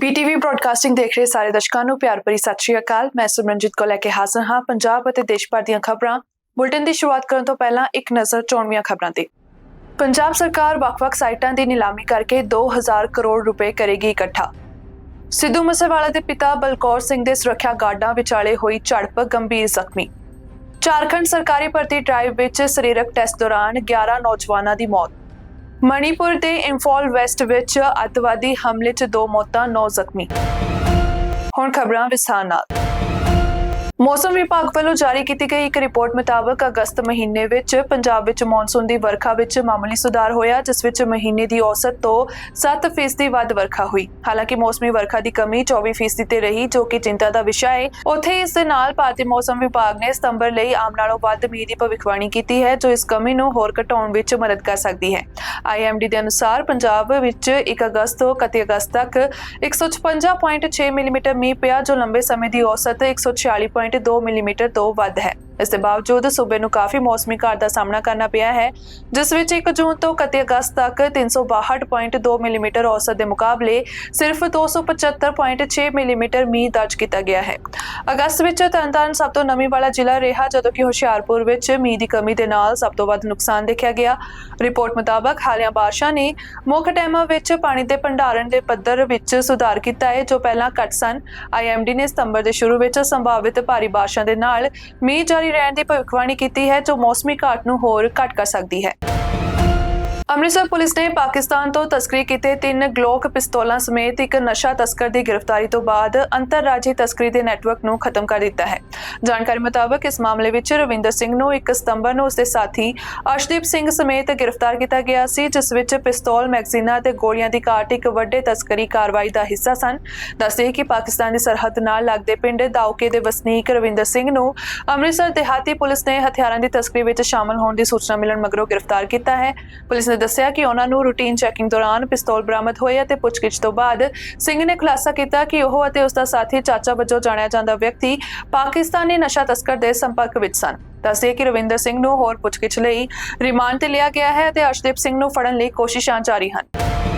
ਬੀਟੀਵੀ broadcasting ਦੇਖ ਰਹੇ ਸਾਰੇ ਦਰਸ਼ਕਾਂ ਨੂੰ ਪਿਆਰ ਭਰੀ ਸਤਿ ਸ਼੍ਰੀ ਅਕਾਲ। ਮੈਂ ਸਿਮਰਨਜੀਤ ਕੋ ਲੈ ਕੇ ਹਾਜ਼ਰ ਹਾਂ ਪੰਜਾਬ ਅਤੇ ਦੇਸ਼ ਭਰ ਦੀਆਂ ਖਬਰਾਂ। ਬੁਲਟਨ ਦੀ ਸ਼ੁਰੂਆਤ ਕਰਨ ਤੋਂ ਪਹਿਲਾਂ ਇੱਕ ਨਜ਼ਰ ਚੋਣਵੀਆਂ ਖਬਰਾਂ ਤੇ। ਪੰਜਾਬ ਸਰਕਾਰ ਵੱਖ-ਵੱਖ ਸਾਈਟਾਂ ਦੀ ਨਿਲਾਮੀ ਕਰਕੇ 2000 ਕਰੋੜ ਰੁਪਏ ਕਰੇਗੀ ਇਕੱਠਾ। ਸਿੱਧੂ ਮੂਸੇਵਾਲਾ ਦੇ ਪਿਤਾ ਬਲਕੌਰ ਸਿੰਘ ਦੇ ਸੁਰੱਖਿਆ ਗਾਰਡਾਂ ਵਿਚਾਲੇ ਹੋਈ ਝੜਪ ਗੰਭੀਰ ਜ਼ਖਮੀ। ਝਾਰਖੰਡ ਸਰਕਾਰੀ ਭਰਤੀ ਡਰਾਈਵ ਵਿੱਚ ਸਰੀਰਕ ਟੈਸਟ ਦੌਰਾਨ 11 ਨੌਜਵਾਨਾਂ ਦੀ ਮੌਤ। ਮਣੀਪੁਰ ਦੇ ਇੰਫਾਲ ਵੈਸਟ ਵਿੱਚ ਅੱਤਵਾਦੀ ਹਮਲੇ 'ਚ ਦੋ ਮੌਤਾਂ 9 ਜ਼ਖਮੀ। ਹੁਣ ਖਬਰਾਂ ਵਿਸਥਾਰ ਨਾਲ। ਮੌਸਮ ਵਿਭਾਗ ਵੱਲੋਂ ਜਾਰੀ ਕੀਤੀ ਗਈ ਇੱਕ ਰਿਪੋਰਟ ਮੁਤਾਬਕ ਅਗਸਤ ਮਹੀਨੇ ਵਿੱਚ ਪੰਜਾਬ ਵਿੱਚ ਮੌਨਸੂਨ ਦੀ ਵਰਖਾ ਵਿੱਚ ਮਾਮੂਲੀ ਸੁਧਾਰ ਹੋਇਆ, ਜਿਸ ਵਿੱਚ ਮਹੀਨੇ ਦੀ ਔਸਤ ਤੋਂ 7% ਵੱਧ ਵਰਖਾ ਹੋਈ। ਹਾਲਾਂਕਿ ਮੌਸਮੀ ਵਰਖਾ ਦੀ ਕਮੀ 24% ਤੇ ਰਹੀ, ਜੋ ਕਿ ਚਿੰਤਾ ਦਾ ਵਿਸ਼ਾ ਹੈ ਉੱਥੇ ਇਸ ਦੇ ਨਾਲ ਭਾਰਤੀ ਮੌਸਮ ਵਿਭਾਗ ਨੇ ਸਤੰਬਰ ਲਈ ਆਮ ਨਾਲੋਂ ਵੱਧ ਮੀਂਹ ਦੀ ਭਵਿੱਖਬਾਣੀ ਕੀਤੀ ਹੈ, ਜੋ ਇਸ ਕਮੀ ਨੂੰ ਹੋਰ ਘਟਾਉਣ ਵਿੱਚ ਮਦਦ ਕਰ ਸਕਦੀ ਹੈ। ਆਈਐਮਡੀ ਦੇ ਅਨੁਸਾਰ ਪੰਜਾਬ ਵਿੱਚ 1 ਅਗਸਤ ਤੋਂ 31 ਅਗਸਤ ਤੱਕ 156.6 ਮਿਲੀਮੀਟਰ ਮੀਂਹ ਪਿਆ, ਜੋ ਲੰਬੇ ਸਮੇਂ ਦੀ ਔਸਤ 146.2 ਮਿਲੀਮੀਟਰ ਤੋਂ ਵੱਧ ਹੈ। ਇਸ ਦੇ ਬਾਵਜੂਦ ਸੂਬੇ ਨੂੰ ਕਾਫੀ ਮੌਸਮੀ ਘਾਟ ਦਾ ਸਾਹਮਣਾ ਕਰਨਾ ਪਿਆ ਹੈ, ਜਿਸ ਵਿੱਚ 1 ਜੂਨ ਤੋਂ 31 ਅਗਸਤ ਤੱਕ 362.2 ਮਿਲੀਮੀਟਰ ਔਸਤ ਦੇ ਮੁਕਾਬਲੇ ਸਿਰਫ 275.6 ਮਿਲੀਮੀਟਰ ਮੀਂਹ ਦਰਜ ਕੀਤਾ ਗਿਆ ਹੈ। ਅਗਸਤ ਵਿੱਚ ਤਰਨਤਾਰਨ ਸਭ ਤੋਂ ਨਮੀ ਵਾਲਾ ਜ਼ਿਲ੍ਹਾ ਰਿਹਾ, ਜਦੋਂ ਕਿ ਹੁਸ਼ਿਆਰਪੁਰ ਵਿੱਚ ਮੀਂਹ ਦੀ ਕਮੀ ਦੇ ਨਾਲ ਸਭ ਤੋਂ ਵੱਧ ਨੁਕਸਾਨ ਦੇਖਿਆ ਗਿਆ। ਰਿਪੋਰਟ ਮੁਤਾਬਕ ਹਾਲੀਆ ਬਾਰਿਸ਼ਾਂ ਨੇ ਮੁੱਖ ਡੈਮਾਂ ਵਿੱਚ ਪਾਣੀ ਦੇ ਭੰਡਾਰਨ ਦੇ ਪੱਧਰ ਵਿੱਚ ਸੁਧਾਰ ਕੀਤਾ ਹੈ, ਜੋ ਪਹਿਲਾਂ ਘੱਟ ਸਨ। ਆਈਐਮਡੀ ਨੇ ਸਤੰਬਰ ਦੇ ਸ਼ੁਰੂ ਵਿੱਚ ਸੰਭਾਵਿਤ ਭਾਰੀ ਬਾਰਿਸ਼ਾਂ ਦੇ ਨਾਲ ਮੀਂਹ ਜਾਰੀ ਰਹਿਣ ਦੀ ਭਵਿੱਖਬਾਣੀ ਕੀਤੀ ਹੈ ਜੋ ਮੌਸਮੀ ਘਾਟ ਨੂੰ ਹੋਰ ਘਟ ਕਰ ਸਕਦੀ ਹੈ। ਅੰਮ੍ਰਿਤਸਰ ਪੁਲਿਸ ਨੇ ਪਾਕਿਸਤਾਨ ਤੋਂ ਤਸਕਰੀ ਕੀਤੇ ਤਿੰਨ ਗਲੋਕ ਪਿਸਤੌਲਾਂ ਸਮੇਤ ਇੱਕ ਨਸ਼ਾ ਤਸਕਰ ਦੀ ਗ੍ਰਿਫਤਾਰੀ ਤੋਂ ਬਾਅਦ ਅੰਤਰਰਾਜੀ ਤਸਕਰੀ ਦੇ ਨੈਟਵਰਕ ਨੂੰ ਖਤਮ ਕਰ ਦਿੱਤਾ ਹੈ। ਜਾਣਕਾਰੀ ਮੁਤਾਬਕ ਇਸ ਮਾਮਲੇ ਵਿੱਚ ਰਵਿੰਦਰ ਸਿੰਘ ਨੂੰ 1 ਸਤੰਬਰ ਨੂੰ ਉਸਦੇ ਸਾਥੀ ਅਰਸ਼ਦੀਪ ਸਿੰਘ ਸਮੇਤ ਗ੍ਰਿਫਤਾਰ ਕੀਤਾ ਗਿਆ ਸੀ, ਜਿਸ ਵਿੱਚ ਪਿਸਤੌਲ, ਮੈਗਜ਼ੀਨਾਂ ਤੇ ਗੋਲੀਆਂ ਦੀ ਕਾਟ ਇੱਕ ਵੱਡੇ ਤਸਕਰੀ ਕਾਰਵਾਈ ਦਾ ਹਿੱਸਾ ਸਨ। ਦੱਸਦੇ ਕਿ ਪਾਕਿਸਤਾਨ ਦੀ ਸਰਹੱਦ ਨਾਲ ਲੱਗਦੇ ਪਿੰਡ ਦਾਉਕੇ ਦੇ ਵਸਨੀਕ ਰਵਿੰਦਰ ਸਿੰਘ ਨੂੰ ਅੰਮ੍ਰਿਤਸਰ ਦਿਹਾਤੀ ਪੁਲਿਸ ਨੇ ਹਥਿਆਰਾਂ ਦੀ ਤਸਕਰੀ ਵਿੱਚ ਸ਼ਾਮਲ ਹੋਣ ਦੀ ਸੂਚਨਾ ਮਿਲਣ ਮਗਰੋਂ ਗ੍ਰਿਫਤਾਰ ਕੀਤਾ ਹੈ। ਪੁਲਿਸ ਨੇ ਦੱਸਿਆ ਕਿ ਉਹਨਾਂ ਨੂੰ ਰੂਟੀਨ ਚੈਕਿੰਗ ਦੌਰਾਨ ਪਿਸਤੌਲ ਬਰਾਮਦ ਹੋਏ ਅਤੇ ਪੁੱਛਗਿੱਛ ਤੋਂ ਬਾਅਦ ਸਿੰਘ ਨੇ ਖੁਲਾਸਾ ਕੀਤਾ ਕਿ ਉਹ ਅਤੇ ਉਸ ਦਾ ਸਾਥੀ ਚਾਚਾ ਵਜੋਂ ਜਾਣਿਆ ਜਾਂਦਾ ਵਿਅਕਤੀ ਪਾਕਿਸਤਾਨੀ ਨਸ਼ਾ ਤਸਕਰ ਦੇ ਸੰਪਰਕ ਵਿੱਚ ਸਨ। ਦੱਸਦੇ ਕਿ ਰਵਿੰਦਰ ਸਿੰਘ ਨੂੰ ਹੋਰ ਪੁੱਛਗਿੱਛ ਲਈ ਰਿਮਾਂਡ ਤੇ ਲਿਆ ਗਿਆ ਹੈ ਅਤੇ ਅਰਸ਼ਦੀਪ ਸਿੰਘ ਨੂੰ ਫੜਨ ਲਈ ਕੋਸ਼ਿਸ਼ਾਂ ਜਾਰੀ ਹਨ।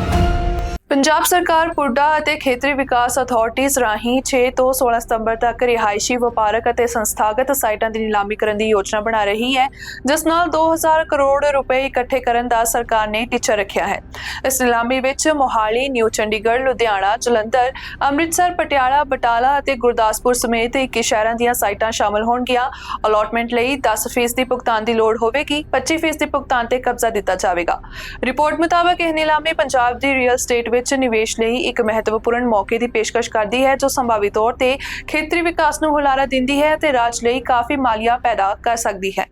ਪੰਜਾਬ ਸਰਕਾਰ ਪੁੱਡਾ ਅਤੇ ਖੇਤਰੀ ਵਿਕਾਸ ਅਥਾਰਟੀਜ਼ ਰਾਹੀਂ 6 ਤੋਂ 16 ਸਤੰਬਰ ਤੱਕ ਰਿਹਾਇਸ਼ੀ, ਵਪਾਰਕ ਅਤੇ ਸੰਸਥਾਗਤ ਸਾਈਟਾਂ ਦੀ ਨਿਲਾਮੀ ਕਰਨ ਦੀ ਯੋਜਨਾ ਬਣਾ ਰਹੀ ਹੈ, ਜਿਸ ਨਾਲ 2000 ਕਰੋੜ ਰੁਪਏ ਇਕੱਠੇ ਕਰਨ ਦਾ ਸਰਕਾਰ ਨੇ ਟੀਚਾ ਰੱਖਿਆ ਹੈ। ਇਸ ਨਿਲਾਮੀ ਵਿੱਚ ਮੋਹਾਲੀ, ਨਿਊ ਚੰਡੀਗੜ੍ਹ, ਲੁਧਿਆਣਾ, ਜਲੰਧਰ, ਅੰਮ੍ਰਿਤਸਰ, ਪਟਿਆਲਾ, ਬਟਾਲਾ ਅਤੇ ਗੁਰਦਾਸਪੁਰ ਸਮੇਤ 21 ਸ਼ਹਿਰਾਂ ਦੀਆਂ ਸਾਈਟਾਂ ਸ਼ਾਮਲ ਹੋਣਗੀਆਂ। ਅਲਾਟਮੈਂਟ ਲਈ 10% ਦੀ ਭੁਗਤਾਨ ਦੀ ਲੋੜ ਹੋਵੇਗੀ 25% ਦੀ ਭੁਗਤਾਨ ਤੇ ਕਬਜ਼ਾ ਦਿੱਤਾ ਜਾਵੇਗਾ। ਰਿਪੋਰਟ ਮੁਤਾਬਕ ਇਹ ਨਿਲਾਮੀ ਪੰਜਾਬ ਦੀ ਰੀਅਲ ਸਟੇਟ ਵਿੱਚ ਨਿਵੇਸ਼ ਲਈ ਇੱਕ ਮਹੱਤਵਪੂਰਨ ਮੌਕੇ ਦੀ ਪੇਸ਼ਕਸ਼ ਕਰਦੀ ਹੈ, ਜੋ ਸੰਭਾਵੀ ਤੌਰ ਤੇ ਖੇਤਰੀ ਵਿਕਾਸ ਨੂੰ ਹੁਲਾਰਾ ਦਿੰਦੀ ਹੈ ਅਤੇ ਰਾਜ ਲਈ ਕਾਫੀ ਮਾਲੀਆ ਪੈਦਾ ਕਰ ਸਕਦੀ ਹੈ।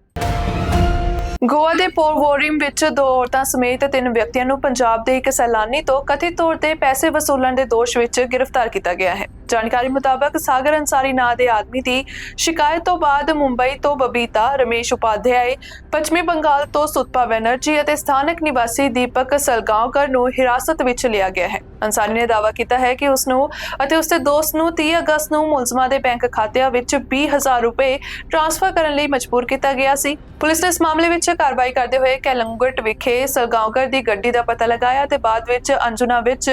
ਗੋਆ ਦੇ ਪੋਰਵੋਰਿਮ ਵਿੱਚ ਦੋ ਔਰਤਾਂ ਸਮੇਤ ਤਿੰਨ ਵਿਅਕਤੀਆਂ ਨੂੰ ਪੰਜਾਬ ਦੇ ਇੱਕ ਸੈਲਾਨੀ ਤੋਂ ਕਥਿਤ ਤੌਰ ਤੇ ਪੈਸੇ ਵਸੂਲਣ ਦੇ ਦੋਸ਼ ਵਿੱਚ ਗ੍ਰਿਫਤਾਰ ਕੀਤਾ ਗਿਆ ਹੈ। ਜਾਣਕਾਰੀ ਮੁਤਾਬਕ ਸਾਗਰ ਅੰਸਾਰੀ ਨਾਂ ਦੇ ਆਦਮੀ ਦੀ ਸ਼ਿਕਾਇਤ ਤੋਂ ਬਾਅਦ ਮੁੰਬਈ ਤੋਂ ਬਬੀਤਾ, ਰਮੇਸ਼ ਉਪਾਧਿਆਏ, ਪੱਛਮੀ ਬੰਗਾਲ ਤੋਂ ਸੁਤਪਾ ਬੈਨਰਜੀ ਅਤੇ ਸਥਾਨਕ ਨਿਵਾਸੀ ਦੀਪਕ ਸਲਗਾਂਵਕਰ ਨੂੰ ਹਿਰਾਸਤ ਵਿੱਚ ਲਿਆ ਗਿਆ ਹੈ। ਅੰਸਾਰੀ ਨੇ ਦਾਅਵਾ ਕੀਤਾ ਹੈ ਕਿ ਉਸ ਨੂੰ ਅਤੇ ਉਸਦੇ ਦੋਸਤ ਨੂੰ 30 ਅਗਸਤ ਨੂੰ ਮੁਲਜ਼ਮਾਂ ਦੇ ਬੈਂਕ ਖਾਤਿਆਂ ਵਿੱਚ 20000 ਰੁਪਏ ਟ੍ਰਾਂਸਫਰ ਕਰਨ ਲਈ ਮਜਬੂਰ ਕੀਤਾ ਗਿਆ ਸੀ। ਪੁਲਿਸ ਨੇ ਇਸ ਮਾਮਲੇ ਵਿੱਚ ਕਾਰਵਾਈ ਕਰਦੇ ਹੋਏ ਕੈਲੰਗਟ ਵਿਖੇ ਸਲਗਾਂਵਕਰ ਦੀ ਗੱਡੀ ਦਾ ਪਤਾ ਲਗਾਇਆ ਤੇ ਬਾਅਦ ਵਿੱਚ ਅੰਜੁਨਾ ਵਿੱਚ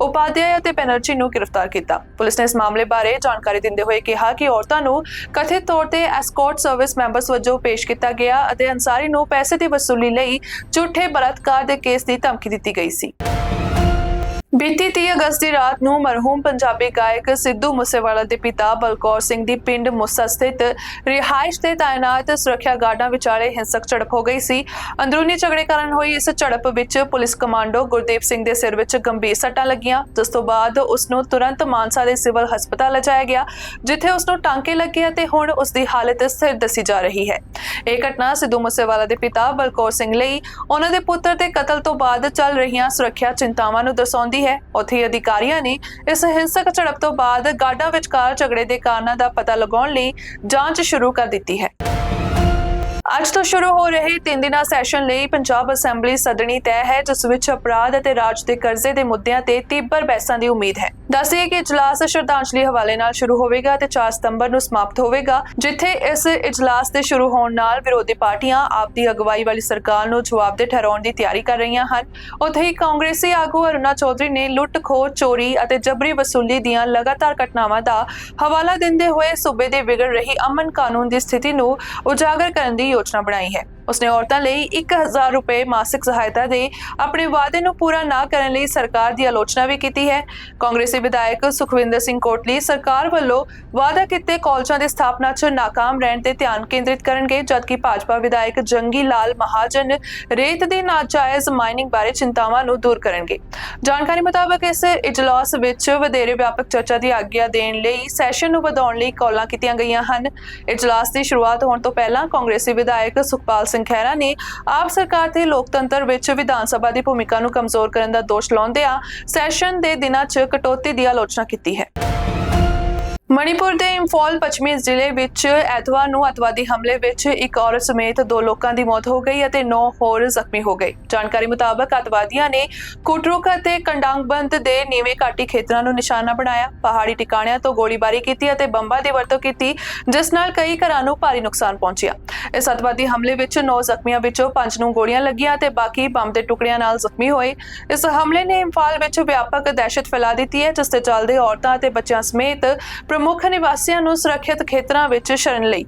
ਉਪਾਧਿਆਏ ਅਤੇ ਬੈਨਰਜੀ ਨੂੰ ਗ੍ਰਿਫਤਾਰ ਕੀਤਾ। ਪੁਲਿਸ ਨੇ ਇਸ ਮਾਮਲੇ ਬਾਰੇ ਜਾਣਕਾਰੀ ਦਿੰਦੇ ਹੋਏ ਕਿਹਾ ਕਿ ਔਰਤਾਂ ਨੂੰ ਕਥਿਤ ਤੌਰ ਤੇ ਐਸਕੋਰਟ ਸਰਵਿਸ ਮੈਂਬਰਸ ਵਜੋਂ ਪੇਸ਼ ਕੀਤਾ ਗਿਆ ਅਤੇ ਅੰਸਾਰੀ ਨੂੰ ਪੈਸੇ ਦੀ ਵਸੂਲੀ ਲਈ ਝੂਠੇ ਬਲਾਤਕਾਰ ਦੇ ਕੇਸ ਦੀ ਧਮਕੀ ਦਿੱਤੀ ਗਈ ਸੀ। ਬੀਤੀ 30 ਅਗਸਤ ਦੀ ਰਾਤ ਨੂੰ ਮਰਹੂਮ ਪੰਜਾਬੀ ਗਾਇਕ ਸਿੱਧੂ ਮੂਸੇਵਾਲਾ ਦੇ ਪਿਤਾ ਬਲਕੌਰ ਸਿੰਘ ਦੀ ਪਿੰਡ ਮੁੱਸਾ ਸਥਿਤ ਰਿਹਾਇਸ਼ ਤੇ ਤਾਇਨਾਤ ਸੁਰੱਖਿਆ ਗਾਰਡਾਂ ਵਿਚਾਲੇ ਹਿੰਸਕ ਝੜਪ ਹੋ ਗਈ ਸੀ। ਅੰਦਰੂਨੀ ਝਗੜੇ ਕਾਰਨ ਹੋਈ ਇਸ ਝੜਪ ਵਿੱਚ ਪੁਲਿਸ ਕਮਾਂਡੋ ਗੁਰਦੀਪ ਸਿੰਘ ਦੇ ਸਿਰ ਵਿੱਚ ਗੰਭੀਰ ਸੱਟਾਂ ਲੱਗੀਆਂ। ਜਿਸ ਤੋਂ ਬਾਅਦ ਉਸ ਨੂੰ ਤੁਰੰਤ ਮਾਨਸਾ ਦੇ ਸਿਵਲ ਹਸਪਤਾਲ ਲਿਜਾਇਆ ਗਿਆ, ਜਿੱਥੇ ਉਸ ਨੂੰ ਟਾਂਕੇ ਲੱਗੇ ਅਤੇ ਹੁਣ ਉਸ ਦੀ ਹਾਲਤ ਸਥਿਰ ਦੱਸੀ ਜਾ ਰਹੀ ਹੈ। ਇਹ ਘਟਨਾ ਸਿੱਧੂ ਮੂਸੇਵਾਲਾ ਦੇ ਪਿਤਾ ਬਲਕੌਰ ਸਿੰਘ ਲਈ, ਉਹਨਾਂ ਦੇ ਪੁੱਤਰ ਦੇ ਕਤਲ ਤੋਂ ਬਾਅਦ ਚੱਲ ਰਹੀਆਂ ਸੁਰੱਖਿਆ ਚਿੰਤਾਵਾਂ ਨੂੰ ਦਰਸਾਉਂਦੀ ਹੈ। ਉੱਥੇ ਅਧਿਕਾਰੀਆਂ ਨੇ ਇਸ ਹਿੰਸਕ ਝੜਪ ਤੋਂ ਬਾਅਦ ਗਾਡਾ ਵਿਚਕਾਰ ਝਗੜੇ ਦੇ ਕਾਰਨਾਂ ਦਾ ਪਤਾ ਲਗਾਉਣ ਲਈ ਜਾਂਚ ਸ਼ੁਰੂ ਕਰ ਦਿੱਤੀ ਹੈ। ਅੱਜ ਤੋਂ ਸ਼ੁਰੂ ਹੋ ਰਹੇ ਤਿੰਨ ਦਿਨਾਂ ਸੈਸ਼ਨ ਲਈ ਪੰਜਾਬ ਅਸੈਂਬਲੀ ਸਦਣੀ ਤੈਅ ਹੈ, ਜਿਸ ਵਿੱਚ ਅਪਰਾਧ ਅਤੇ ਰਾਜ ਦੇ ਕਰਜ਼ੇ ਦੇ ਮੁੱਦਿਆਂ ਤੇ ਤੀਬਰ ਬਹਿਸਾਂ ਦੀ ਉਮੀਦ ਹੈ। ਦੱਸਿਏ ਕਿ ਇਜਲਾਸ ਸ਼ਰਧਾਂਜਲੀ ਹਵਾਲੇ ਨਾਲ ਸ਼ੁਰੂ ਹੋਵੇਗਾ ਤੇ 4 ਸਤੰਬਰ ਨੂੰ ਸਮਾਪਤ ਹੋਵੇਗਾ, ਜਿੱਥੇ ਇਸ ਇਜਲਾਸ ਦੇ ਸ਼ੁਰੂ ਹੋਣ ਨਾਲ ਵਿਰੋਧੀ ਪਾਰਟੀਆਂ ਆਪ ਦੀ ਅਗਵਾਈ ਵਾਲੀ ਸਰਕਾਰ ਨੂੰ ਜਵਾਬਦੇਹ ਠਹਿਰਾਉਣ ਦੀ ਤਿਆਰੀ ਕਰ ਰਹੀਆਂ ਹਨ। ਉੱਥੇ ਹੀ ਕਾਂਗਰਸੀ ਆਗੂ ਅਰੁਣਾ ਚੌਧਰੀ ਨੇ ਲੁੱਟ ਖੋਹ ਚੋਰੀ ਅਤੇ ਜਬਰੀ ਵਸੂਲੀ ਦੀਆਂ ਲਗਾਤਾਰ ਘਟਨਾਵਾਂ ਦਾ ਹਵਾਲਾ ਦਿੰਦੇ ਹੋਏ ਸੂਬੇ ਦੇ ਵਿਗੜ ਰਹੀ ਅਮਨ ਕਾਨੂੰਨ ਦੀ ਸਥਿਤੀ ਨੂੰ ਉਜਾਗਰ ਕਰਨ ਦੀ ਯੋਜਨਾ ਬਣਾਈ ਹੈ। ਉਸਨੇ ਔਰਤਾਂ ਲਈ 1000 ਰੁਪਏ ਮਾਸਿਕ ਸਹਾਇਤਾ ਦੇ ਆਪਣੇ ਵਾਅਦੇ ਨੂੰ ਪੂਰਾ ਨਾ ਕਰਨ ਲਈ ਸਰਕਾਰ ਦੀ ਆਲੋਚਨਾ ਵੀ ਕੀਤੀ ਹੈ। ਕਾਂਗਰਸੀ ਵਿਧਾਇਕ ਸੁਖਵਿੰਦਰ ਸਿੰਘ ਕੋਟਲੀ ਸਰਕਾਰ ਵੱਲੋਂ ਵਾਅਦਾ ਕੀਤੇ ਕਾਲਜਾਂ ਦੀ ਸਥਾਪਨਾ 'ਚ ਨਾਕਾਮ ਰਹਿਣ ਤੇ ਧਿਆਨ ਕੇਂਦਰਿਤ ਕਰਨਗੇ, ਜਦਕਿ ਭਾਜਪਾ ਵਿਧਾਇਕ ਜੰਗੀ ਲਾਲ ਮਹਾਜਨ ਰੇਤ ਦੀ ਨਾਜਾਇਜ਼ ਮਾਈਨਿੰਗ ਬਾਰੇ ਚਿੰਤਾਵਾਂ ਨੂੰ ਦੂਰ ਕਰਨਗੇ। ਜਾਣਕਾਰੀ ਮੁਤਾਬਕ ਇਸ ਇਜਲਾਸ ਵਿੱਚ ਵਧੇਰੇ ਵਿਆਪਕ ਚਰਚਾ ਦੀ ਆਗਿਆ ਦੇਣ ਲਈ ਸੈਸ਼ਨ ਨੂੰ ਵਧਾਉਣ ਲਈ ਕਾਲਾਂ ਕੀਤੀਆਂ ਗਈਆਂ ਹਨ। ਇਜਲਾਸ ਦੀ ਸ਼ੁਰੂਆਤ ਹੋਣ ਤੋਂ ਪਹਿਲਾਂ ਕਾਂਗਰਸੀ ਵਿਧਾਇਕ ਸੁਖਪਾਲ ਸਿੰਘ ਖਹਿਰਾ ਨੇ ਆਪ ਸਰਕਾਰ ਤੇ ਲੋਕਤੰਤਰ ਵਿੱਚ ਵਿਧਾਨ ਸਭਾ ਦੀ ਭੂਮਿਕਾ ਨੂੰ ਕਮਜ਼ੋਰ ਕਰਨ ਦਾ ਦੋਸ਼ ਲਾਉਂਦਿਆਂ ਸੈਸ਼ਨ ਦੇ ਦਿਨਾਂ 'ਚ ਕਟੌਤੀ ਦੀ ਆਲੋਚਨਾ ਕੀਤੀ ਹੈ। ਮਣੀਪੁਰ ਦੇ ਇੰਫਾਲ ਪੱਛਮੀ ਜ਼ਿਲ੍ਹੇ ਵਿੱਚ ਐਤਵਾਰ ਨੂੰ ਅਤਵਾਦੀ ਹਮਲੇ ਵਿੱਚ ਇੱਕ ਔਰਤ ਸਮੇਤ ਦੋ ਲੋਕਾਂ ਦੀ ਮੌਤ ਹੋ ਗਈ ਅਤੇ 9 ਹੋਰ ਜ਼ਖਮੀ ਹੋ ਗਏ। ਜਾਣਕਾਰੀ ਮੁਤਾਬਕ ਅਤਵਾਦੀਆਂ ਨੇ ਕੁਟਰੁਕ ਅਤੇ ਕੰਡਾਂਗਬੰਦ ਦੇ ਨੀਵੇਂ ਘਾਟੀ ਖੇਤਰਾਂ ਨੂੰ ਨਿਸ਼ਾਨਾ ਬਣਾਇਆ, ਪਹਾੜੀ ਟਿਕਾਣਿਆਂ ਤੋਂ ਗੋਲੀਬਾਰੀ ਕੀਤੀ ਅਤੇ ਬੰਬਾਂ ਦੀ ਵਰਤੋਂ ਕੀਤੀ, ਜਿਸ ਨਾਲ ਕਈ ਘਰਾਂ ਨੂੰ ਭਾਰੀ ਨੁਕਸਾਨ ਪਹੁੰਚਿਆ। ਇਸ ਅਤਵਾਦੀ ਹਮਲੇ ਵਿੱਚ 9 ਜ਼ਖਮੀਆਂ ਵਿੱਚੋਂ 5 ਨੂੰ ਗੋਲੀਆਂ ਲੱਗੀਆਂ ਅਤੇ ਬਾਕੀ ਬੰਬ ਦੇ ਟੁਕੜਿਆਂ ਨਾਲ ਜ਼ਖਮੀ ਹੋਏ। ਇਸ ਹਮਲੇ ਨੇ ਇੰਫਾਲ ਵਿੱਚ ਵਿਆਪਕ ਦਹਿਸ਼ਤ ਫੈਲਾ ਦਿੱਤੀ ਹੈ, ਜਿਸ ਦੇ ਚੱਲਦੇ ਔਰਤਾਂ ਅਤੇ ਬੱਚਿਆਂ ਸਮੇਤ ਪ੍ਰਮੁੱਖ ਨਿਵਾਸੀਆਂ ਨੂੰ ਸੁਰੱਖਿਅਤ ਖੇਤਰਾਂ ਵਿੱਚ ਸ਼ਰਨ ਲਈ।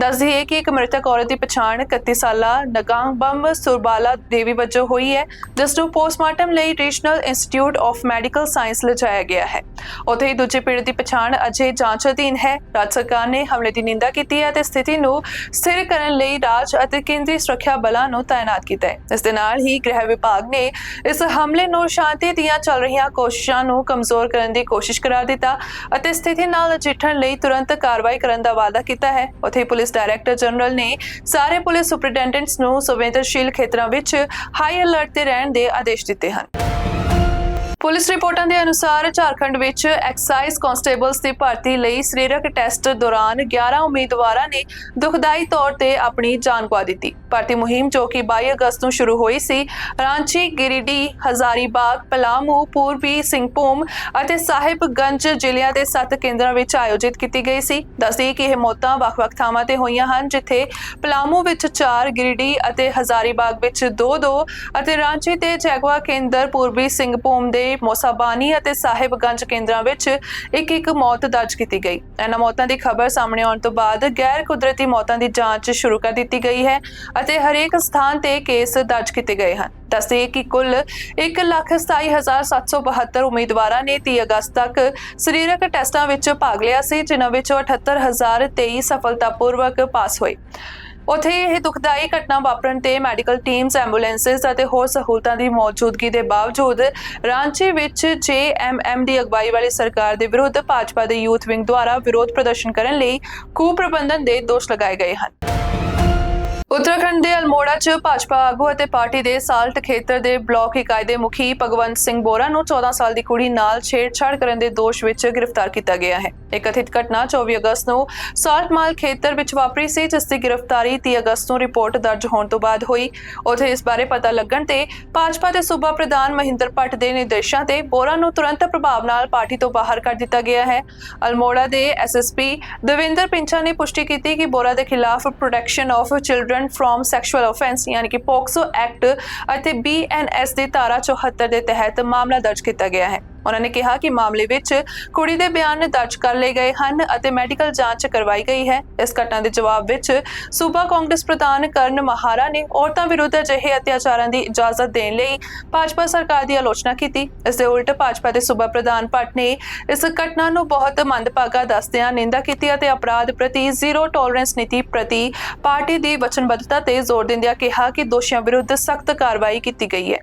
ਦੱਸਦੀ ਹੈ ਕਿ ਇੱਕ ਮ੍ਰਿਤਕ ਔਰਤ ਦੀ ਪਛਾਣ 31 ਸਾਲਾ ਨਗਾਂਬਮ ਸੁਰਬਾਲਾ ਦੇਵੀ ਵਜੋਂ ਹੋਈ ਹੈ, ਜਿਸ ਨੂੰ ਪੋਸਟਮਾਰਟਮ ਲਈ regional institute of medical science ਲਿਜਾਇਆ ਗਿਆ ਹੈ। ਉੱਥੇ ਹੀ ਦੂਜੇ ਪੀੜਤ ਦੀ ਪਛਾਣ ਅਜੇ ਜਾਂਚ ਅਧੀਨ ਹੈ। ਰਾਜ ਸਰਕਾਰ ਨੇ ਹਮਲੇ ਦੀ ਨਿੰਦਾ ਕੀਤੀ ਹੈ ਤੇ ਸਥਿਤੀ ਨੂੰ ਸਥਿਰ ਕਰਨ ਲਈ ਰਾਜ ਅਤੇ ਕੇਂਦਰੀ ਸੁਰੱਖਿਆ ਬਲਾਂ ਨੂੰ ਤਾਇਨਾਤ ਕੀਤਾ ਹੈ। ਇਸ ਦੇ ਨਾਲ ਹੀ ਗ੍ਰਹਿ ਵਿਭਾਗ ਨੇ ਇਸ ਹਮਲੇ ਨੂੰ ਸ਼ਾਂਤੀ ਦੀਆਂ ਚੱਲ ਰਹੀਆਂ ਕੋਸ਼ਿਸ਼ਾਂ ਨੂੰ ਕਮਜ਼ੋਰ ਕਰਨ ਦੀ ਕੋਸ਼ਿਸ਼ ਕਰਾ ਦਿੱਤਾ ਅਤੇ ਸਥਿਤੀ ਨਾਲ ਨਜਿੱਠਣ ਲਈ ਤੁਰੰਤ ਕਾਰਵਾਈ ਕਰਨ ਦਾ ਵਾਅਦਾ ਕੀਤਾ ਹੈ। ਉੱਥੇ ਪੁਲਿਸ ਡਾਇਰੈਕਟਰ ਜਨਰਲ ਨੇ ਸਾਰੇ ਪੁਲਿਸ ਸੁਪਰਡੈਂਟੈਂਟਸ ਨੂੰ ਸੰਵੇਦਨਸ਼ੀਲ ਖੇਤਰਾਂ ਵਿੱਚ ਹਾਈ ਅਲਰਟ ਤੇ ਰਹਿਣ ਦੇ ਆਦੇਸ਼ ਦਿੱਤੇ ਹਨ। ਪੁਲਿਸ ਰਿਪੋਰਟਾਂ ਦੇ ਅਨੁਸਾਰ ਝਾਰਖੰਡ ਵਿੱਚ ਐਕਸਾਈਜ਼ ਕਾਂਸਟੇਬਲਸ ਦੀ ਭਰਤੀ ਲਈ ਸਰੀਰਕ ਟੈਸਟ ਦੌਰਾਨ 11 ਉਮੀਦਵਾਰਾਂ ਨੇ ਦੁਖਦਾਈ ਤੌਰ ਤੇ ਆਪਣੀ ਜਾਨ ਗਵਾ ਦਿੱਤੀ। ਭਰਤੀ ਮੁਹਿੰਮ ਜੋ ਕਿ 22 ਅਗਸਤ ਨੂੰ ਸ਼ੁਰੂ ਹੋਈ ਸੀ, ਰਾਂਚੀ, ਗਿਰੀਡੀ, ਹਜ਼ਾਰੀਬਾਗ, ਪਲਾਮੂ, ਪੂਰਬੀ, ਸਿੰਘਭੂਮ ਅਤੇ ਸਾਹਿਬਗੰਜ ਜ਼ਿਲ੍ਹਿਆਂ ਦੇ 7 ਕੇਂਦਰਾਂ ਵਿੱਚ ਆਯੋਜਿਤ ਕੀਤੀ ਗਈ ਸੀ। ਦੱਸਦੀ ਕਿ ਇਹ ਮੌਤਾਂ ਵੱਖ-ਵੱਖ ਥਾਵਾਂ ਤੇ ਹੋਈਆਂ ਹਨ, ਜਿੱਥੇ ਪਲਾਮੂ ਵਿੱਚ 4 ਗਿਰੀਡੀ ਅਤੇ ਹਜ਼ਾਰੀਬਾਗ ਵਿੱਚ 2-2 ਅਤੇ ਰਾਂਚੀ ਤੇ ਜੈਗਵਾ ਕੇਂਦਰ, ਪੂਰਬੀ ਸਿੰਘਪੂਮ ਦੇ ਮੋਸਾਬਾਨੀ ਅਤੇ ਸਾਹਿਬਗੰਜ ਕੇਂਦਰਾਂ ਵਿੱਚ ਇੱਕ ਇੱਕ ਮੌਤ ਦਰਜ ਕੀਤੀ ਗਈ। ਇਹਨਾਂ ਮੌਤਾਂ ਦੀ ਖਬਰ ਸਾਹਮਣੇ ਆਉਣ ਤੋਂ ਬਾਅਦ ਗੈਰ ਕੁਦਰਤੀ ਮੌਤਾਂ ਦੀ ਜਾਂਚ ਸ਼ੁਰੂ ਕਰ ਦਿੱਤੀ ਗਈ ਹੈ ਅਤੇ ਹਰੇਕ ਸਥਾਨ ਤੇ ਕੇਸ ਦਰਜ ਕੀਤੇ ਗਏ ਹਨ। ਦੱਸਦੇ ਕਿ ਕੁੱਲ 127772 ਉਮੀਦਵਾਰਾਂ ਨੇ 30 ਅਗਸਤ ਤੱਕ ਸਰੀਰਕ ਟੈਸਟਾਂ ਵਿੱਚ ਭਾਗ ਲਿਆ ਸੀ, ਜਿਨ੍ਹਾਂ ਵਿੱਚੋਂ 78023 ਸਫਲਤਾਪੂਰਵਕ ਪਾਸ ਹੋਏ। ਉਥੇ ਇਹ ਦੁਖਦਾਈ ਘਟਨਾ ਵਾਪਰਨ ਤੇ ਮੈਡੀਕਲ ਟੀਮਸ, ਐਂਬੂਲੈਂਸਸ ਅਤੇ ਹੋਰ ਸਹੂਲਤਾਂ ਦੀ ਮੌਜੂਦਗੀ ਦੇ ਬਾਵਜੂਦ ਰਾਂਚੀ ਵਿੱਚ ਜੇਐਮਐਮ ਦੀ ਅਗਵਾਈ ਵਾਲੀ ਸਰਕਾਰ ਦੇ ਵਿਰੁੱਧ ਭਾਜਪਾ ਦੇ ਯੂਥ ਵਿੰਗ ਦੁਆਰਾ ਵਿਰੋਧ ਪ੍ਰਦਰਸ਼ਨ ਕਰਨ ਲਈ ਕੁਪ੍ਰਬੰਧਨ ਦੇ ਦੋਸ਼ ਲਗਾਏ ਗਏ ਹਨ। ਉੱਤਰਾਖੰਡ ਦੇ ਅਲਮੋੜਾ 'ਚ ਭਾਜਪਾ ਆਗੂ ਅਤੇ ਪਾਰਟੀ ਦੇ ਸਾਲਟ ਖੇਤਰ ਦੇ ਬਲਾਕ ਇਕਾਈ ਦੇ ਮੁਖੀ ਭਗਵੰਤ ਸਿੰਘ ਬੋਰਾ ਨੂੰ 14 ਸਾਲ ਦੀ ਕੁੜੀ ਨਾਲ ਛੇੜਛਾੜ ਕਰਨ ਦੇ ਦੋਸ਼ ਵਿੱਚ ਗ੍ਰਿਫਤਾਰ ਕੀਤਾ ਗਿਆ ਹੈ। ਇਹ ਕਥਿਤ ਘਟਨਾ 24 ਅਗਸਤ ਨੂੰ ਸਾਲਟ ਮਾਲ ਖੇਤਰ ਵਿੱਚ ਵਾਪਰੀ ਸੀ, ਜਿਸ ਦੀ ਗ੍ਰਿਫਤਾਰੀ 30 ਅਗਸਤ ਨੂੰ ਰਿਪੋਰਟ ਦਰਜ ਹੋਣ ਤੋਂ ਬਾਅਦ ਹੋਈ। ਉਥੇ ਇਸ ਬਾਰੇ ਪਤਾ ਲੱਗਣ ਤੇ ਭਾਜਪਾ ਦੇ ਸੂਬਾ ਪ੍ਰਧਾਨ ਮਹਿੰਦਰ ਭੱਟ ਦੇ ਨਿਰਦੇਸ਼ਾਂ ਤੇ ਬੋਰਾ ਨੂੰ ਤੁਰੰਤ ਪ੍ਰਭਾਵ ਨਾਲ ਪਾਰਟੀ ਤੋਂ ਬਾਹਰ ਕਰ ਦਿੱਤਾ ਗਿਆ ਹੈ। ਅਲਮੋੜਾ ਦੇ ਐਸਐਸਪੀ ਦਵਿੰਦਰ ਪਿੰਚਾ ਨੇ ਪੁਸ਼ਟੀ ਕੀਤੀ ਕਿ ਬੋਰਾ ਦੇ ਖਿਲਾਫ protection of children from sexual offence ਯਾਨੀ ਕਿ ਪੋਕਸੋ ਐਕਟ ਅਤੇ ਬੀਐਨਐਸ ਦੀ ਧਾਰਾ 74 ਦੇ ਤਹਿਤ ਮਾਮਲਾ ਦਰਜ ਕੀਤਾ ਗਿਆ ਹੈ। ਉਹਨਾਂ ਨੇ ਕਿਹਾ ਕਿ ਮਾਮਲੇ ਵਿੱਚ ਕੁੜੀ ਦੇ ਬਿਆਨ ਦਰਜ ਕਰ ਲਏ ਗਏ ਹਨ ਅਤੇ ਮੈਡੀਕਲ ਜਾਂਚ ਕਰਵਾਈ ਗਈ ਹੈ। ਇਸ ਘਟਨਾ ਦੇ ਜਵਾਬ ਵਿੱਚ ਸੂਬਾ ਕਾਂਗਰਸ ਪ੍ਰਧਾਨ ਕਰਨ ਮਹਾਰਾ ਨੇ ਔਰਤਾਂ ਵਿਰੁੱਧ ਅਜਿਹੇ ਅਤਿਆਚਾਰਾਂ ਦੀ ਇਜਾਜ਼ਤ ਦੇਣ ਲਈ ਭਾਜਪਾ ਸਰਕਾਰ ਦੀ ਆਲੋਚਨਾ ਕੀਤੀ। ਇਸ ਦੇ ਉਲਟ ਭਾਜਪਾ ਦੇ ਸੂਬਾ ਪ੍ਰਧਾਨ ਭੱਟ ਨੇ ਇਸ ਘਟਨਾ ਨੂੰ ਬਹੁਤ ਮੰਦਭਾਗਾ ਦੱਸਦਿਆਂ ਨਿੰਦਾ ਕੀਤੀ ਅਤੇ ਅਪਰਾਧ ਪ੍ਰਤੀ ਜ਼ੀਰੋ ਟੋਲਰੈਂਸ ਨੀਤੀ ਪ੍ਰਤੀ ਪਾਰਟੀ ਦੀ ਵਚਨਬੱਧਤਾ ਤੇ ਜ਼ੋਰ ਦਿੰਦਿਆਂ ਕਿਹਾ ਕਿ ਦੋਸ਼ੀਆਂ ਵਿਰੁੱਧ ਸਖਤ ਕਾਰਵਾਈ ਕੀਤੀ ਗਈ ਹੈ।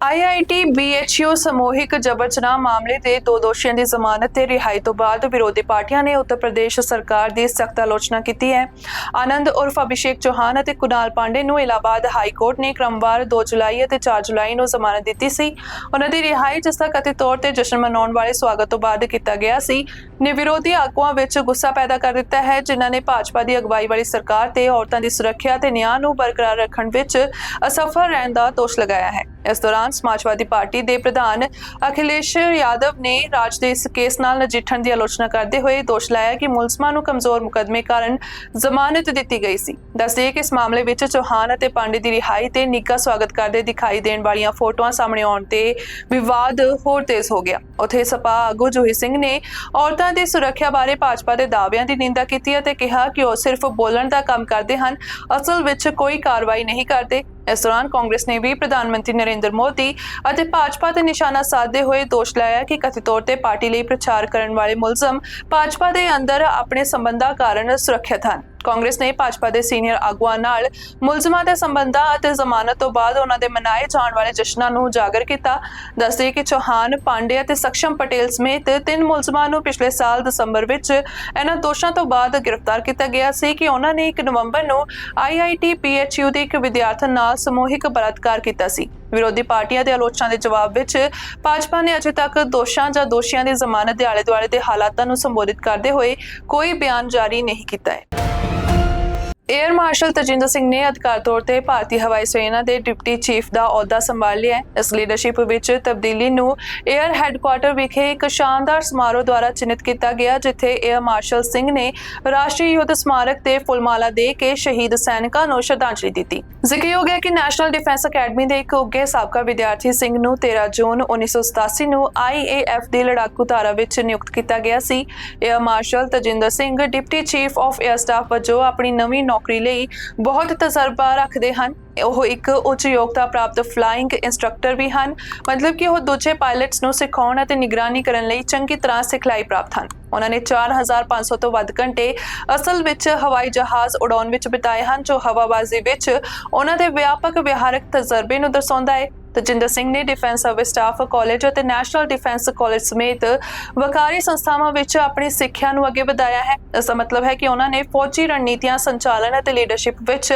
IIT BHU ਸਮੂਹਿਕ ਜਬਰ ਜਨਾਹ ਮਾਮਲੇ ਦੇ ਦੋ ਦੋਸ਼ੀਆਂ ਦੀ ਜ਼ਮਾਨਤ ਤੇ ਰਿਹਾਈ ਤੋਂ ਬਾਅਦ ਵਿਰੋਧੀ ਪਾਰਟੀਆਂ ਨੇ ਉੱਤਰ ਪ੍ਰਦੇਸ਼ ਸਰਕਾਰ ਦੀ ਸਖਤ ਆਲੋਚਨਾ ਕੀਤੀ ਹੈ। ਆਨੰਦ ਉਰਫ ਅਭਿਸ਼ੇਕ ਚੌਹਾਨ ਅਤੇ ਕੁਨਾਲ ਪਾਂਡੇ ਨੂੰ ਇਲਾਹਾਬਾਦ ਹਾਈ ਕੋਰਟ ਨੇ ਕ੍ਰਮਵਾਰ 2 ਜੁਲਾਈ ਅਤੇ 4 ਜੁਲਾਈ ਨੂੰ ਜ਼ਮਾਨਤ ਦਿੱਤੀ ਸੀ। ਉਹਨਾਂ ਦੀ ਰਿਹਾਈ, ਜਿਸ ਦਾ ਕਥਿਤ ਤੌਰ ਤੇ ਜਸ਼ਨ ਮਨਾਉਣ ਵਾਲੇ ਸਵਾਗਤ ਤੋਂ ਬਾਅਦ ਕੀਤਾ ਗਿਆ ਸੀ। ਨੇ ਵਿਰੋਧੀ ਆਗੂਆਂ ਵਿੱਚ ਗੁੱਸਾ ਪੈਦਾ ਕਰ ਦਿੱਤਾ ਹੈ, ਜਿਨ੍ਹਾਂ ਨੇ ਭਾਜਪਾ ਦੀ ਅਗਵਾਈ ਵਾਲੀ ਸਰਕਾਰ ਤੇ ਔਰਤਾਂ ਦੀ ਸੁਰੱਖਿਆ ਤੇ ਨਿਆਂ ਨੂੰ ਬਰਕਰਾਰ ਰੱਖਣ ਵਿੱਚ ਅਸਫਲ ਰਹਿਣ ਦਾ ਦੋਸ਼ ਲਗਾਇਆ ਹੈ। ਇਸ ਦੌਰਾਨ ਸਮਾਜਵਾਦੀ ਪਾਰਟੀ ਦੇ ਪ੍ਰਧਾਨ ਅਖਿਲੇਸ਼ ਯਾਦਵ ਨੇ ਰਾਜ ਦੇ ਇਸ ਕੇਸ ਨਾਲ ਨਜਿੱਠਣ ਦੀ ਆਲੋਚਨਾ ਕਰਦੇ ਹੋਏ ਦੋਸ਼ ਲਾਇਆ ਕਿ ਮੁਲਜ਼ਮਾਂ ਨੂੰ ਕਮਜ਼ੋਰ ਮੁਕਦਮੇ ਕਾਰਨ ਜ਼ਮਾਨਤ ਦਿੱਤੀ ਗਈ ਸੀ। ਦੱਸਦੇ ਕਿ ਇਸ ਮਾਮਲੇ ਵਿੱਚ ਚੌਹਾਨ ਅਤੇ ਪਾਂਡੇ ਦੀ ਰਿਹਾਈ ਤੇ ਨਿੱਘਾ ਸਵਾਗਤ ਕਰਦੇ ਦਿਖਾਈ ਦੇਣ ਵਾਲੀਆਂ ਫੋਟੋਆਂ ਸਾਹਮਣੇ ਆਉਣ ਤੇ ਵਿਵਾਦ ਹੋਰ ਤੇਜ਼ ਹੋ ਗਿਆ। ਉੱਥੇ ਸਪਾ ਆਗੂ ਜੋਹੀ ਸਿੰਘ ਨੇ ਔਰਤਾਂ ਦੀ ਸੁਰੱਖਿਆ ਬਾਰੇ ਭਾਜਪਾ ਦੇ ਦਾਅਵਿਆਂ ਦੀ ਨਿੰਦਾ ਕੀਤੀ ਅਤੇ ਕਿਹਾ ਕਿ ਉਹ ਸਿਰਫ ਬੋਲਣ ਦਾ ਕੰਮ ਕਰਦੇ ਹਨ, ਅਸਲ ਵਿੱਚ ਕੋਈ ਕਾਰਵਾਈ ਨਹੀਂ ਕਰਦੇ। ਇਸ ਦੌਰਾਨ ਕਾਂਗਰਸ ਨੇ ਵੀ ਪ੍ਰਧਾਨ ਮੰਤਰੀ ਨਰਿੰਦਰ ਮੋਦੀ ਅਤੇ ਭਾਜਪਾ ਤੇ ਨਿਸ਼ਾਨਾ ਸਾਧਦੇ ਹੋਏ ਦੋਸ਼ ਲਾਇਆ ਕਿ ਕਥਿਤ ਤੌਰ ਤੇ ਪਾਰਟੀ ਲਈ ਪ੍ਰਚਾਰ ਕਰਨ ਵਾਲੇ ਮੁਲਜ਼ਮ ਭਾਜਪਾ ਦੇ ਅੰਦਰ ਆਪਣੇ ਸੰਬੰਧਾਂ ਕਾਰਨ ਸੁਰੱਖਿਅਤ ਹਨ। ਕਾਂਗਰਸ ਨੇ ਭਾਜਪਾ ਦੇ ਸੀਨੀਅਰ ਆਗੂਆਂ ਨਾਲ ਮੁਲਜ਼ਮਾਂ ਦੇ ਸੰਬੰਧਾਂ ਅਤੇ ਜ਼ਮਾਨਤ ਤੋਂ ਬਾਅਦ ਉਹਨਾਂ ਦੇ ਮਨਾਏ ਜਾਣ ਵਾਲੇ ਜਸ਼ਨਾਂ ਨੂੰ ਉਜਾਗਰ ਕੀਤਾ। ਦੱਸਦੇ ਕਿ ਚੌਹਾਨ, ਪਾਂਡੇ ਅਤੇ ਸਖਸ਼ਮ ਪਟੇਲ ਸਮੇਤ ਤਿੰਨ ਮੁਲਜ਼ਮਾਂ ਨੂੰ ਪਿਛਲੇ ਸਾਲ ਦਸੰਬਰ ਵਿੱਚ ਇਹਨਾਂ ਦੋਸ਼ਾਂ ਤੋਂ ਬਾਅਦ ਗ੍ਰਿਫਤਾਰ ਕੀਤਾ ਗਿਆ ਸੀ ਕਿ ਉਹਨਾਂ ਨੇ 1 ਨਵੰਬਰ ਨੂੰ IIT PHU ਦੇ ਇੱਕ ਵਿਦਿਆਰਥਣ ਨਾਲ ਸਮੂਹਿਕ ਬਲਾਤਕਾਰ ਕੀਤਾ ਸੀ। ਵਿਰੋਧੀ ਪਾਰਟੀਆਂ ਦੇ ਆਲੋਚਨਾ ਦੇ ਜਵਾਬ ਵਿੱਚ ਭਾਜਪਾ ਨੇ ਅਜੇ ਤੱਕ ਦੋਸ਼ਾਂ ਜਾਂ ਦੋਸ਼ੀਆਂ ਦੀ ਜ਼ਮਾਨਤ ਦੇ ਆਲੇ ਦੁਆਲੇ ਦੇ ਹਾਲਾਤਾਂ ਨੂੰ ਸੰਬੋਧਿਤ ਕਰਦੇ ਹੋਏ ਕੋਈ ਬਿਆਨ ਜਾਰੀ ਨਹੀਂ ਕੀਤਾ ਹੈ। ਏਅਰ ਮਾਰਸ਼ਲ ਤਜਿੰਦਰ ਸਿੰਘ ਨੇ ਅਧਿਕਾਰ ਤੌਰ ਤੇ ਭਾਰਤੀ ਹਵਾਈ ਸੈਨਾ ਦੇ ਡਿਪਟੀ ਚੀਫ ਦਾ ਅਹੁਦਾ ਸੰਭਾਲ ਲਿਆ ਹੈ। ਇਸ ਲੀਡਰਸ਼ਿਪ ਵਿੱਚ ਤਬਦੀਲੀ ਨੂੰ ਏਅਰ ਹੈੱਡਕੁਆਰਟਰ ਵਿਖੇ ਇੱਕ ਸ਼ਾਨਦਾਰ ਸਮਾਰੋਹ ਦੁਆਰਾ ਚਿੰਨਿਤ ਕੀਤਾ ਗਿਆ, ਜਿੱਥੇ 에ਅਰ ਮਾਰਸ਼ਲ ਸਿੰਘ ਨੇ ਰਾਸ਼ਟਰੀ ਯੁੱਧ ਸਮਾਰਕ ਤੇ ਫੁੱਲਮਾਲਾ ਦੇ ਕੇ ਸ਼ਹੀਦ ਸੈਨਿਕਾਂ ਨੂੰ ਸ਼ਰਧਾਂਜਲੀ ਦਿੱਤੀ। ਜ਼ਿਕਰਯੋਗ ਹੈ ਕਿ ਨੈਸ਼ਨਲ ਡਿਫੈਂਸ ਅਕੈਡਮੀ ਦੇ ਇੱਕ ਉੱਘੇ ਸਾਬਕਾ ਵਿਦਿਆਰਥੀ ਸਿੰਘ ਨੂੰ 13 ਜੂਨ 1987 ਨੂੰ ਆਈਏਐਫ ਦੇ ਲੜਾਕੂ ਧਾਰਾ ਵਿੱਚ ਨਿਯੁਕਤ ਕੀਤਾ ਗਿਆ ਸੀ। Air marshal Tajinder Singh, deputy chief of air staff ਵਜੋਂ ਆਪਣੀ ਨਵੀਂ ਨੌਕਰੀ ਲਈ ਬਹੁਤ ਤਜਰਬਾ ਰੱਖਦੇ ਹਨ। ਉਹ ਇੱਕ ਉੱਚ ਯੋਗਤਾ ਪ੍ਰਾਪਤ ਫਲਾਈਂਗ ਇੰਸਟ੍ਰਕਟਰ ਵੀ ਹਨ। ਮਤਲਬ ਕਿ ਉਹ ਦੂਜੇ ਪਾਇਲਟਸ ਨੂੰ ਸਿਖਾਉਣ ਅਤੇ ਨਿਗਰਾਨੀ ਕਰਨ ਲਈ ਚੰਗੀ ਤਰ੍ਹਾਂ ਸਿਖਲਾਈ ਪ੍ਰਾਪਤ ਹਨ। ਉਹਨਾਂ ਨੇ 4500 ਤੋਂ ਵੱਧ ਘੰਟੇ ਅਸਲ ਵਿੱਚ ਹਵਾਈ ਜਹਾਜ਼ ਉਡਾਉਣ ਵਿੱਚ ਬਿਤਾਏ ਹਨ, ਜੋ ਹਵਾਬਾਜ਼ੀ ਵਿੱਚ ਉਹਨਾਂ ਦੇ ਵਿਆਪਕ ਵਿਹਾਰਕ ਤਜਰਬੇ ਨੂੰ ਦਰਸਾਉਂਦਾ ਹੈ। ਤਜਿੰਦਰ ਸਿੰਘ ਨੇ ਡਿਫੈਂਸ ਸਰਵਿਸ ਸਟਾਫ ਕਾਲਜ ਅਤੇ ਨੈਸ਼ਨਲ ਡਿਫੈਂਸ ਕਾਲਜ ਸਮੇਤ ਵਕਾਰੀ ਸੰਸਥਾਵਾਂ ਵਿੱਚ ਆਪਣੀ ਸਿੱਖਿਆ ਨੂੰ ਅੱਗੇ ਵਧਾਇਆ ਹੈ। ਇਸ ਦਾ ਮਤਲਬ ਹੈ ਕਿ ਉਹਨਾਂ ਨੇ ਫੌਜੀ ਰਣਨੀਤੀਆਂ ਸੰਚਾਲਨ ਅਤੇ ਲੀਡਰਸ਼ਿਪ ਵਿੱਚ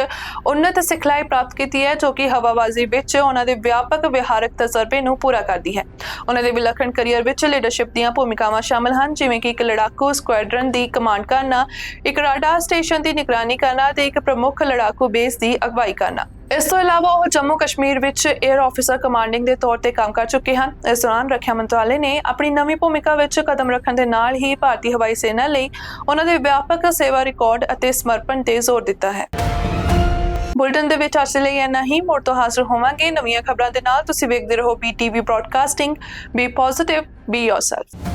ਉન્નਤ ਸਿਖਲਾਈ ਪ੍ਰਾਪਤ ਕੀਤੀ ਹੈ, ਜੋ ਕਿ ਹਵਾਬਾਜ਼ੀ ਵਿੱਚ ਉਹਨਾਂ ਦੇ ਵਿਆਪਕ ਵਿਹਾਰਕ ਤਜਰਬੇ ਨੂੰ ਪੂਰਾ ਕਰਦੀ ਹੈ। ਉਹਨਾਂ ਦੇ ਵਿਲੱਖਣ ਕੈਰੀਅਰ ਵਿੱਚ ਲੀਡਰਸ਼ਿਪ ਦੀਆਂ ਭੂਮਿਕਾਵਾਂ ਸ਼ਾਮਲ ਹਨ, ਜਿਵੇਂ ਕਿ ਇੱਕ ਲੜਾਕੂ ਸਕੁਐਡਰਨ ਦੀ ਕਮਾਂਡ ਕਰਨਾ, ਇੱਕ ਰਾਡਾਰ ਸਟੇਸ਼ਨ ਦੀ ਨਿਗਰਾਨੀ ਕਰਨਾ ਅਤੇ ਇੱਕ ਪ੍ਰਮੁੱਖ ਲੜਾਕੂ ਬੇਸ ਦੀ ਅਗਵਾਈ ਕਰਨਾ। ਇਸ ਤੋਂ ਇਲਾਵਾ ਉਹ ਜੰਮੂ ਕਸ਼ਮੀਰ ਵਿੱਚ 에ਅਰ ਆਫੀਸਰ ਕਮਾਂਡਿੰਗ ਦੇ ਤੌਰ ਤੇ ਕੰਮ ਕਰ ਚੁੱਕੇ ਹਨ। ਇਸ ਦੌਰਾਨ ਰੱਖਿਆ ਮੰਤਰਾਲੇ ਨੇ ਆਪਣੀ ਨਵੀਂ ਭੂਮਿਕਾ ਵਿੱਚ ਕਦਮ ਰੱਖਣ ਦੇ ਨਾਲ ਹੀ ਭਾਰਤੀ ਹਵਾਈ ਸੈਨਾ ਲਈ ਉਹਨਾਂ ਦੇ ਵਿਆਪਕ ਸੇਵਾ ਰਿਕਾਰਡ ਅਤੇ ਸਮਰਪਣ ਤੇ ਜ਼ੋਰ ਦਿੱਤਾ ਹੈ। ਬੁਲਟਨ ਦੇ ਵਿੱਚ ਅੱਜ ਲਈ ਇੰਨਾ ਹੀ। ਮੁੜ ਤੋਂ ਹਾਜ਼ਰ ਹੋਵਾਂਗੇ ਨਵੀਆਂ ਖਬਰਾਂ ਦੇ ਨਾਲ। ਤੁਸੀਂ ਵੇਖਦੇ ਰਹੋ BTV broadcasting be positive be yourself